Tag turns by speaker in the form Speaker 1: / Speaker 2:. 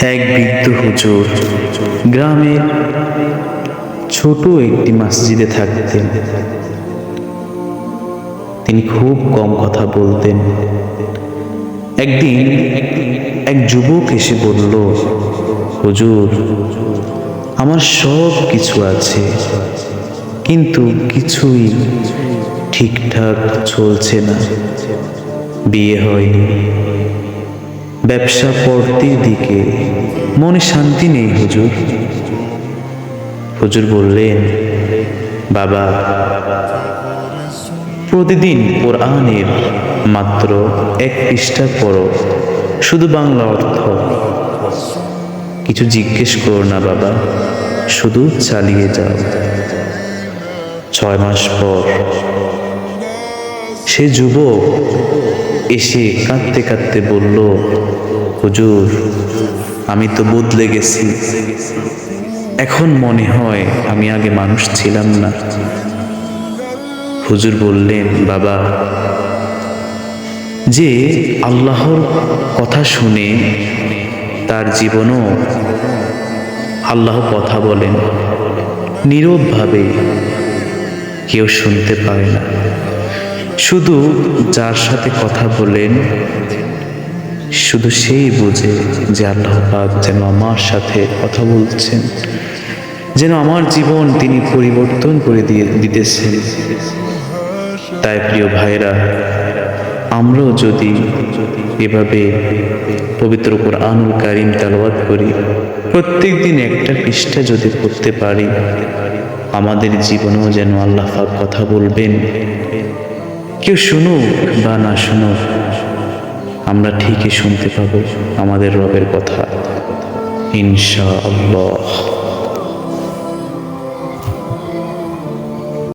Speaker 1: এক বৃদ্ধ হুজুর গ্রামের ছোট একটি মসজিদে থাকতেন। তিনি খুব কম কথা বলতেন। একদিন এক যুবক এসে বলল, হুজুর, আমার সব কিছু আছে, কিন্তু কিছুই ঠিকঠাক চলছে না। বিয়ে হয়নি। ব্যবসা পড়তির দিকে। মনে শান্তি নেই হুজুর। হুজুর বললেন, বাবা, প্রতিদিন কোরআনের মাত্র এক পৃষ্ঠা পড়ো। শুধু বাংলা অর্থ। কিছু জিজ্ঞেস করো না বাবা, শুধু চালিয়ে যাও। ছয় মাস পর সে যুবক এসে কাঁদতে কাঁদতে বলল, হুজুর, আমি তো বদলে গেছি। এখন মনে হয় আমি আগে মানুষ ছিলাম না। হুজুর বললেন, বাবা, যে আল্লাহর কথা শুনে তার জীবনও আল্লাহ কথা বলেন। নীরবভাবে কেউ শুনতে পায় না। শুধু যার সাথে কথা বলেন, শুধু সেই বোঝে যে আল্লাহ পাক যেন আমার সাথে কথা বলছেন, যেন আমার জীবন তিনি পরিবর্তন করে দিয়ে দিতেছেন। তাই প্রিয় ভাইরা আমরাও যদি এভাবে পবিত্র কোরআনুল কারিম তালবাদ করি প্রত্যেক দিন একটা পৃষ্ঠা যদি পড়তে পারি, আমাদের জীবনেও যেন আল্লাহ পাক কথা বলবেন। কেউ শুনুক বা না শুনুক আমরা ঠিকই শুনতে পাবো আমাদের রবের কথা। ইনশা আল্লাহ